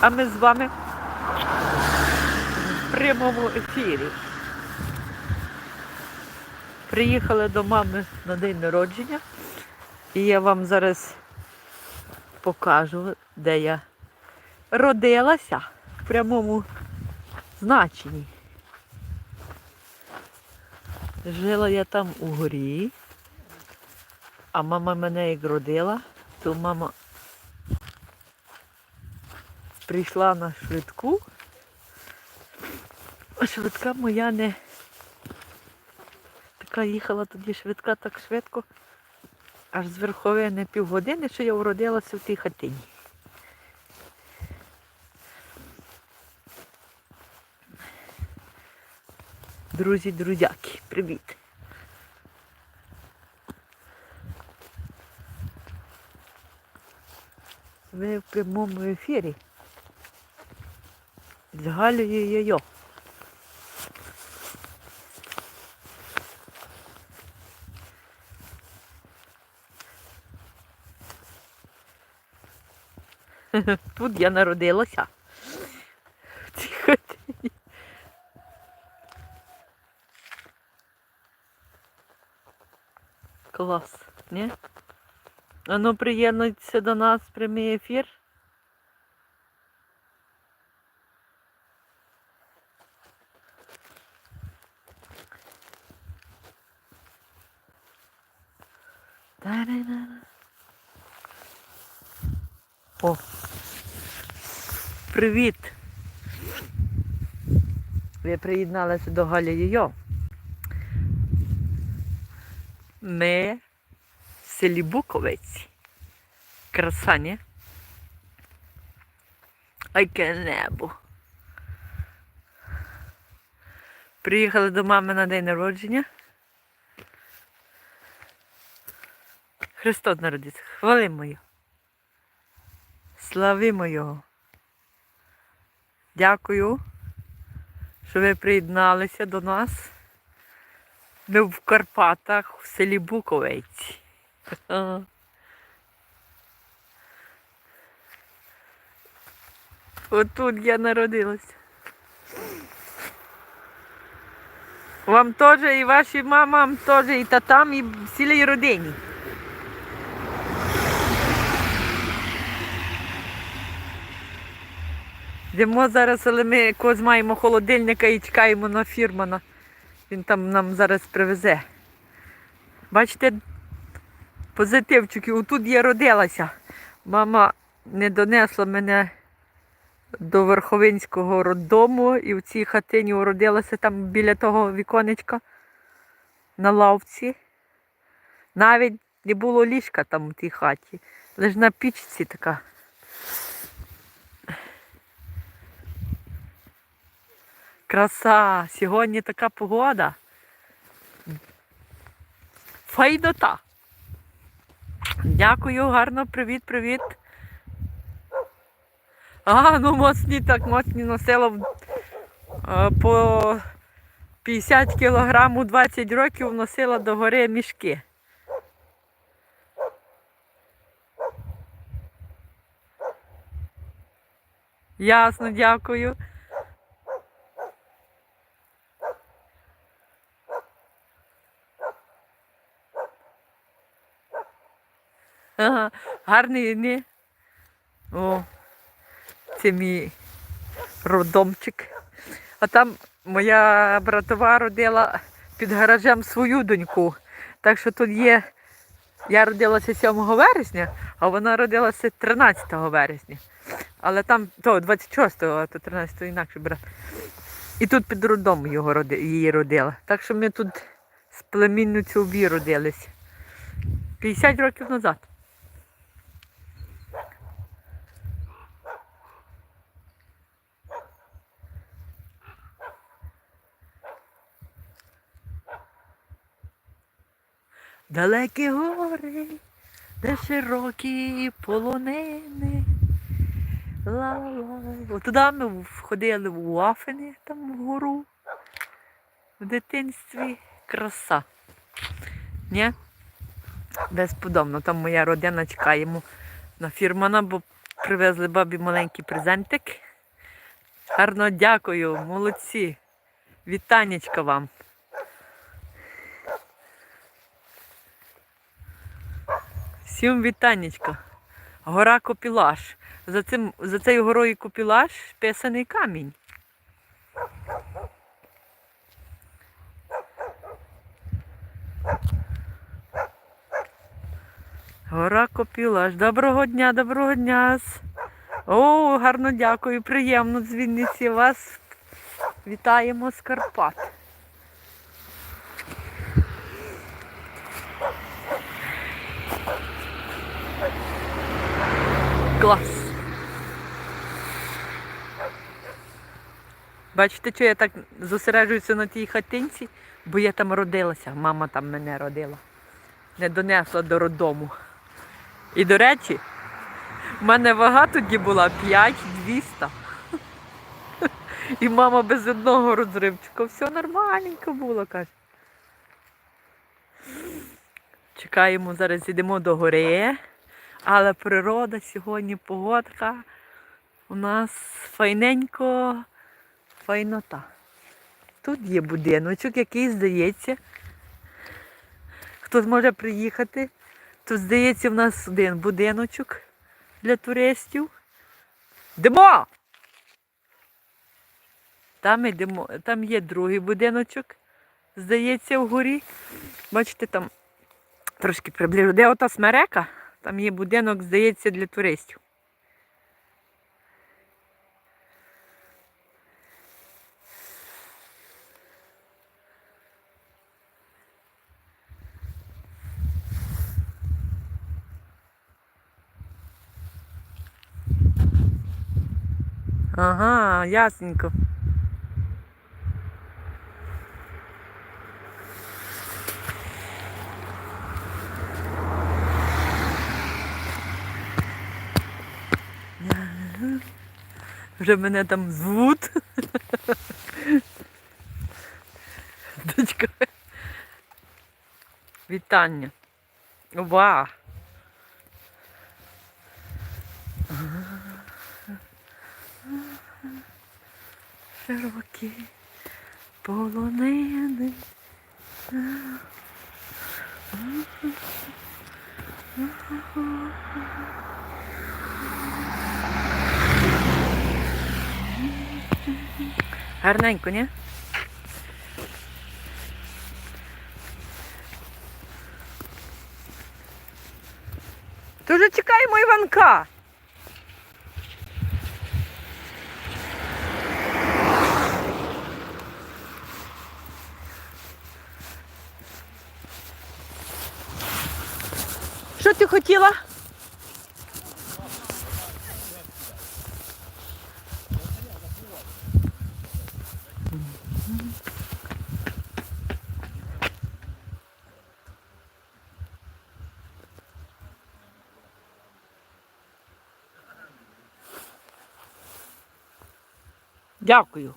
А ми з вами в прямому ефірі. Приїхали до мами на день народження. І я вам зараз покажу, де я родилася в прямому значенні. Жила я там у горі, а мама мене як родила, то мама прийшла на швидку. А швидка моя не така їхала тоді швидка так швидко, аж з верховини півгодини, що я уродилася в тій хатині. Друзі, друзяки, привіт. Ви в прямому ефірі. З Галею Йо-Йо. Тут я народилася. В цій хатині. Клас, ні? А ну приєднуйтеся до нас прямий ефір. О. Привіт. Ви приєдналися до Галі Йо. Ми в селі Буковець. Краса, ні? Ай, яке небо. Приїхали до мами на день народження. Христос народився. Хвалимо його. Славимо його. Дякую, що ви приєдналися до нас. Ми в Карпатах, в селі Буковець. Отут я народилася. Вам теж, і вашим мамам теж, і татам, і цілій родині. Йдемо зараз, але ми якось маємо холодильника і чекаємо на фірмана. Він там нам зараз привезе. Бачите, позитивчики, отут я родилася. Мама не донесла мене до Верховинського роддому і в цій хатині уродилася там біля того віконечка на лавці. Навіть не було ліжка там у тій хаті. Лише на пічці така. Краса! Сьогодні така погода. Файдота. Дякую, гарно, привіт, привіт. А, ну моцні так, моцні носила е, по 50 кілограм у 20 років носила до гори мішки. Ясно, дякую. Гарний, не? О, це мій роддомчик. А там моя братова родила під гаражем свою доньку. Так що тут є. Я родилася 7 вересня, а вона родилася 13 вересня. Але там то 26-го, а то 13-го інакше брат. І тут під роддом його роди, її родила. Так що ми тут з племінницю обі родились. 50 років назад. Далекі гори, де широкі полонини. Туди ми входили в Афини, там вгору. В дитинстві краса. Ні? Безподобно. Там моя родина чекаємо на фірмана, бо Привезли бабі маленький презентик. Гарно дякую, молодці. Вітанечка вам. Всім вітанечка. Гора Копілаш. За, цим, за цією горою Копілаш писаний камінь. Гора Копілаш. Доброго дня, доброго дня. О, гарно дякую, приємно з Вінниці вас. Вітаємо з Карпат. Клас. Бачите, що я так зосереджуюся на тій хатинці, бо я там родилася, мама там мене родила. Не донесла до роддому. І до речі, в мене вага тоді була 5200. І мама без одного розривчика. Все нормальненько було, каже. Чекаємо, зараз йдемо до гори. Але природа сьогодні, погодка. У нас файненько, файнота. Тут є будиночок, який здається. Хто зможе приїхати, то здається, в нас один будиночок для туристів. Йдемо! Там йдемо, там є другий будиночок, здається, вгорі. Бачите, там трошки приближу. Де ота смерека? Там є будинок, здається, для туристів. Ага, ясненько. Вже мене там звуть. Дочка. Вітання. Ова. Широкі полонини. Гарненько, ні? Вже чекаємо Іванка. Що ти хотіла? Дякую.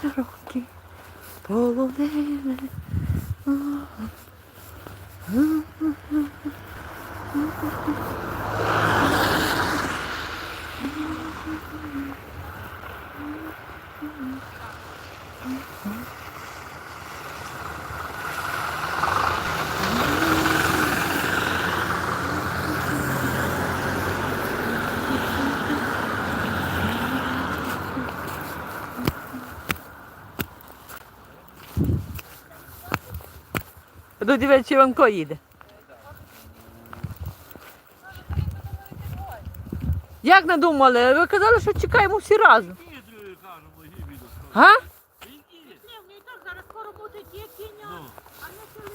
Широкі полонини. До дівчачі Іванко їде. Як надумали? Ви казали, що чекаємо всі разом. Зараз скоро буде ті кіння, а не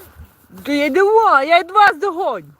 сили. Я йду, я й вас догоню.